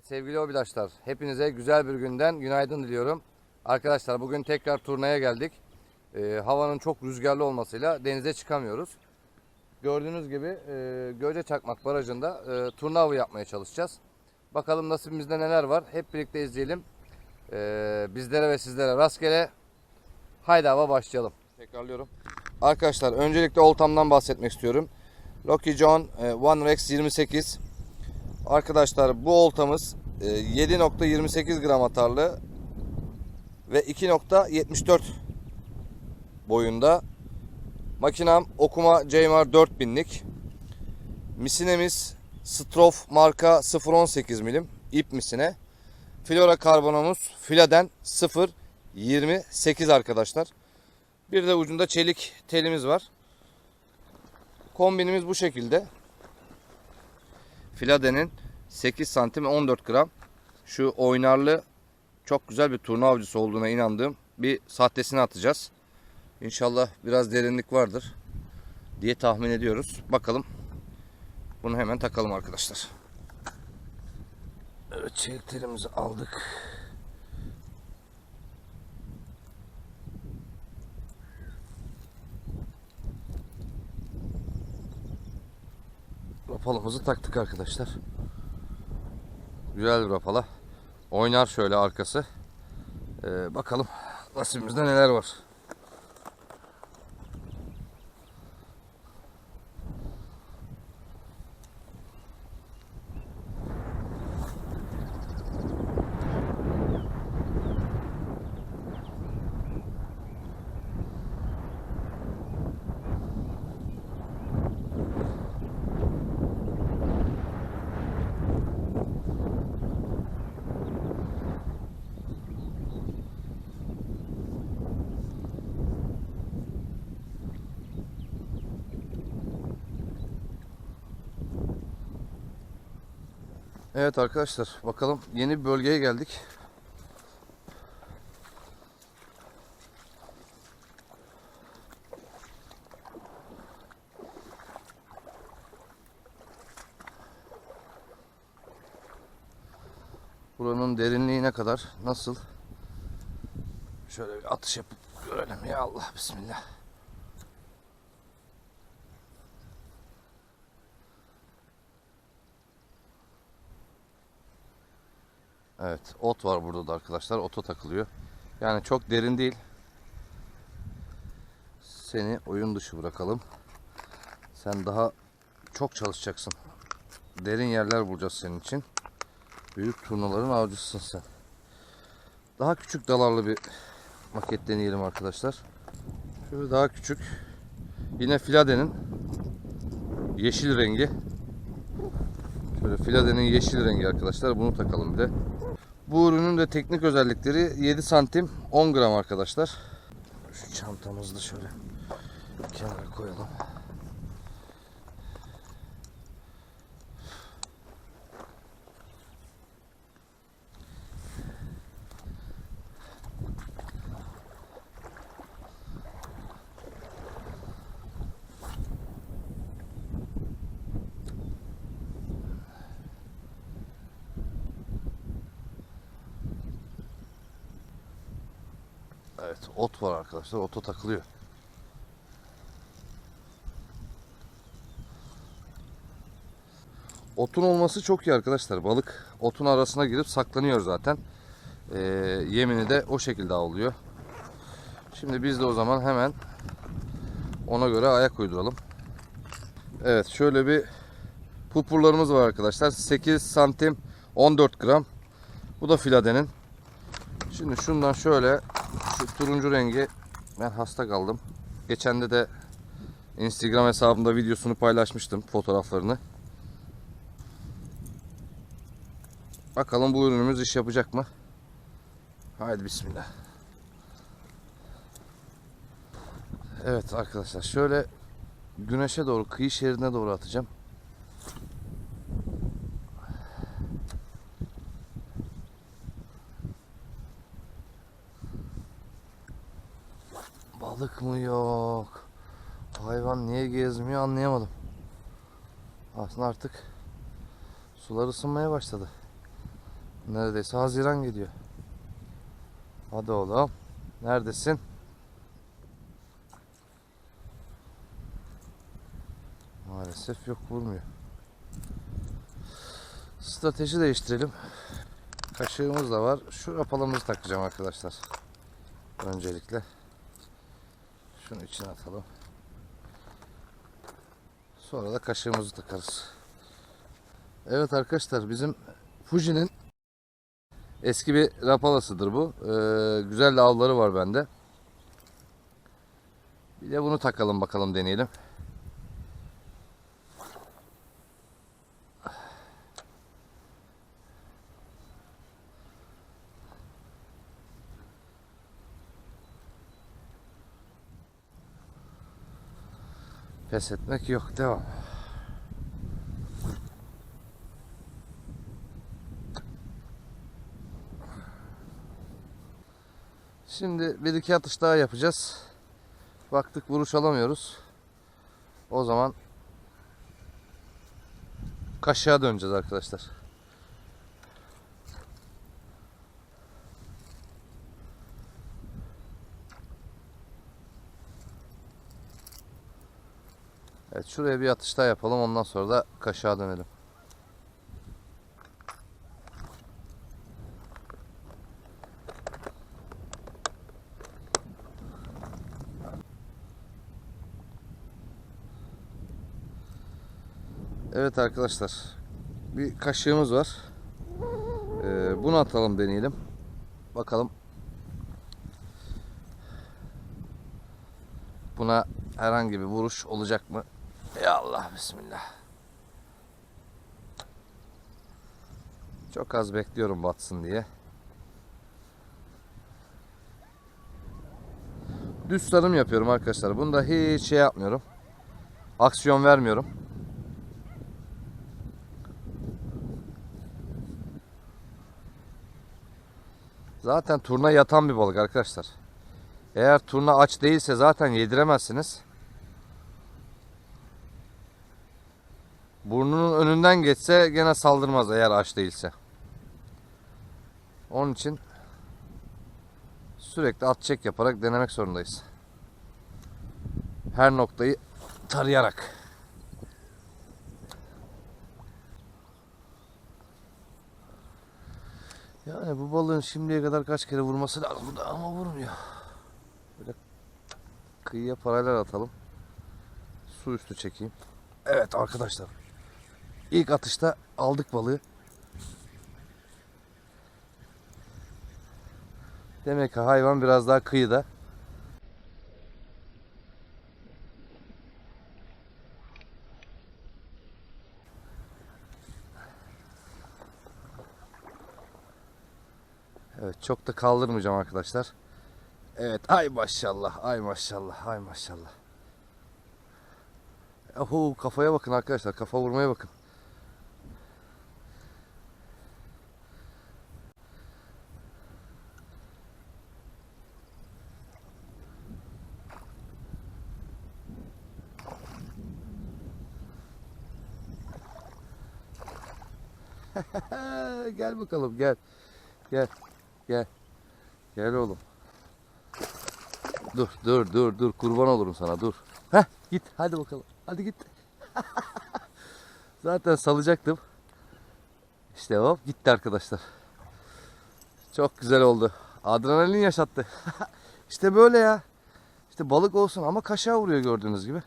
sevgili hobidaşlar. Hepinize güzel bir günden günaydın diliyorum. Arkadaşlar bugün tekrar turnaya geldik. Ee, havanın çok rüzgarlı olmasıyla denize çıkamıyoruz. Gördüğünüz gibi e, Göce Çakmak Barajı'nda e, turna avı yapmaya çalışacağız. Bakalım nasibimizde neler var. Hep birlikte izleyelim. Ee, bizlere ve sizlere rastgele. Haydi hava başlayalım. Tekrarlıyorum. Arkadaşlar öncelikle oltamdan bahsetmek istiyorum. Lucky John e, One Rex 28. Arkadaşlar bu oltamız e, 7.28 gram atarlı ve 2.74 boyunda. Makinam okuma Ceymar 4000'lik. Misinemiz Strof marka 0.18 milim ip misine. Flora karbonumuz Filaden 0.28 arkadaşlar. Bir de ucunda çelik telimiz var. Kombinimiz bu şekilde. Filade'nin 8 santim 14 gram. Şu oynarlı çok güzel bir turna avcısı olduğuna inandığım bir sahtesini atacağız. İnşallah biraz derinlik vardır diye tahmin ediyoruz. Bakalım. Bunu hemen takalım arkadaşlar. Evet çelik aldık. Rapalımızı taktık arkadaşlar. Güzel bir rapala. Oynar şöyle arkası. Ee, bakalım nasibimizde neler var. Evet arkadaşlar bakalım yeni bir bölgeye geldik. Buranın derinliği ne kadar? Nasıl? Şöyle bir atış yapıp görelim ya Allah bismillah. Evet, ot var burada da arkadaşlar. Ota takılıyor. Yani çok derin değil. Seni oyun dışı bırakalım. Sen daha çok çalışacaksın. Derin yerler bulacağız senin için. Büyük turnaların avcısısın sen. Daha küçük dalarlı bir maket deneyelim arkadaşlar. Şöyle daha küçük. Yine Filade'nin yeşil rengi. Şöyle Filade'nin yeşil rengi arkadaşlar. Bunu takalım bir de. Bu ürünün de teknik özellikleri 7 santim 10 gram arkadaşlar. Şu çantamızı da şöyle kenara koyalım. Evet ot var arkadaşlar. Ota takılıyor. Otun olması çok iyi arkadaşlar. Balık otun arasına girip saklanıyor zaten. Ee, yemini de o şekilde avlıyor. Şimdi biz de o zaman hemen ona göre ayak uyduralım. Evet şöyle bir pupurlarımız var arkadaşlar. 8 santim 14 gram. Bu da filadenin. Şimdi şundan şöyle şu turuncu rengi ben hasta kaldım. Geçen de de Instagram hesabımda videosunu paylaşmıştım fotoğraflarını. Bakalım bu ürünümüz iş yapacak mı? Haydi bismillah. Evet arkadaşlar şöyle güneşe doğru kıyı şeridine doğru atacağım. Balık mı yok? Hayvan niye gezmiyor anlayamadım. Aslında artık sular ısınmaya başladı. Neredeyse Haziran geliyor. Hadi oğlum. Neredesin? Maalesef yok vurmuyor. Strateji değiştirelim. Kaşığımız da var. Şu rapalamızı takacağım arkadaşlar. Öncelikle. Şunu içine atalım. Sonra da kaşığımızı takarız. Evet arkadaşlar bizim Fuji'nin eski bir rapalasıdır bu. Ee, güzel de avları var bende. Bir de bunu takalım bakalım deneyelim. Pes etmek yok. Devam. Şimdi bir iki atış daha yapacağız. Baktık vuruş alamıyoruz. O zaman kaşığa döneceğiz arkadaşlar. Evet şuraya bir atış daha yapalım ondan sonra da kaşığa dönelim. Evet arkadaşlar bir kaşığımız var. Ee, bunu atalım deneyelim. Bakalım. Buna herhangi bir vuruş olacak mı? Allah bismillah. Çok az bekliyorum batsın diye. Düz sarım yapıyorum arkadaşlar. Bunda hiç şey yapmıyorum. Aksiyon vermiyorum. Zaten turna yatan bir balık arkadaşlar. Eğer turna aç değilse zaten yediremezsiniz. Burnunun önünden geçse gene saldırmaz eğer aç değilse. Onun için sürekli at çek yaparak denemek zorundayız. Her noktayı tarayarak. Yani bu balığın şimdiye kadar kaç kere vurması lazım da ama vurmuyor. Böyle kıyıya paralel atalım. Su üstü çekeyim. Evet arkadaşlar. İlk atışta aldık balığı. Demek ki hayvan biraz daha kıyıda. Evet çok da kaldırmayacağım arkadaşlar. Evet ay maşallah ay maşallah ay maşallah. Oho kafaya bakın arkadaşlar kafa vurmaya bakın. gel bakalım gel. Gel. Gel. Gel oğlum. Dur dur dur dur kurban olurum sana dur. Heh git hadi bakalım. Hadi git. Zaten salacaktım. İşte hop gitti arkadaşlar. Çok güzel oldu. Adrenalin yaşattı. işte böyle ya. İşte balık olsun ama kaşığa vuruyor gördüğünüz gibi.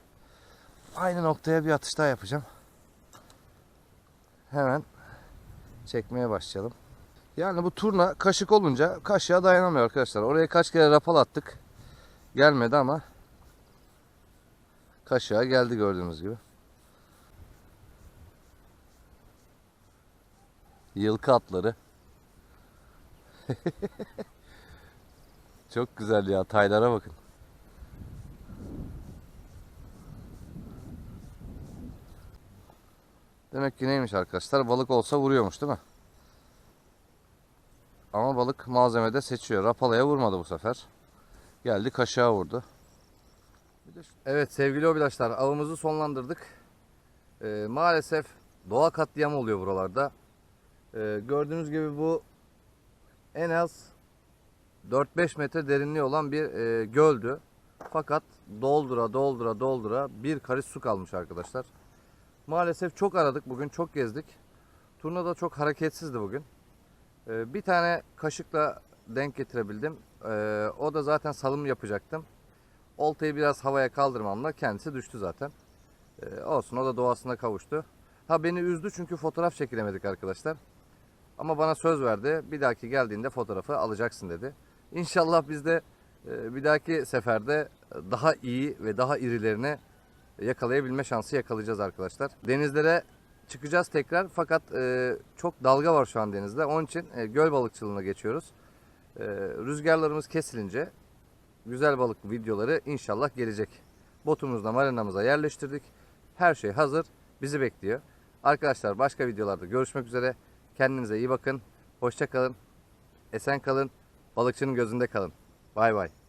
Aynı noktaya bir atış daha yapacağım. Hemen çekmeye başlayalım. Yani bu turna kaşık olunca kaşığa dayanamıyor arkadaşlar. Oraya kaç kere rapal attık. Gelmedi ama kaşığa geldi gördüğünüz gibi. Yılkı atları. Çok güzel ya taylara bakın. Demek ki neymiş arkadaşlar balık olsa vuruyormuş değil mi? Ama balık malzemede seçiyor. Rapalaya vurmadı bu sefer. Geldi kaşığa vurdu. Evet sevgili obidaşlar avımızı sonlandırdık. Ee, maalesef doğa katliamı oluyor buralarda. Ee, gördüğünüz gibi bu en az 4-5 metre derinliği olan bir e, göldü. Fakat doldura doldura doldura bir karış su kalmış arkadaşlar. Maalesef çok aradık bugün çok gezdik. Turna da çok hareketsizdi bugün. Ee, bir tane kaşıkla denk getirebildim. Ee, o da zaten salım yapacaktım. Oltayı biraz havaya kaldırmamla kendisi düştü zaten. Ee, olsun o da doğasına kavuştu. Ha beni üzdü çünkü fotoğraf çekilemedik arkadaşlar. Ama bana söz verdi. Bir dahaki geldiğinde fotoğrafı alacaksın dedi. İnşallah biz de e, bir dahaki seferde daha iyi ve daha irilerini yakalayabilme şansı yakalayacağız arkadaşlar. Denizlere çıkacağız tekrar fakat e, çok dalga var şu an denizde. Onun için e, göl balıkçılığına geçiyoruz. E, rüzgarlarımız kesilince güzel balık videoları inşallah gelecek. Botumuzda marinamıza yerleştirdik. Her şey hazır. Bizi bekliyor. Arkadaşlar başka videolarda görüşmek üzere. Kendinize iyi bakın. Hoşça kalın. Esen kalın. Balıkçının gözünde kalın. Bay bay.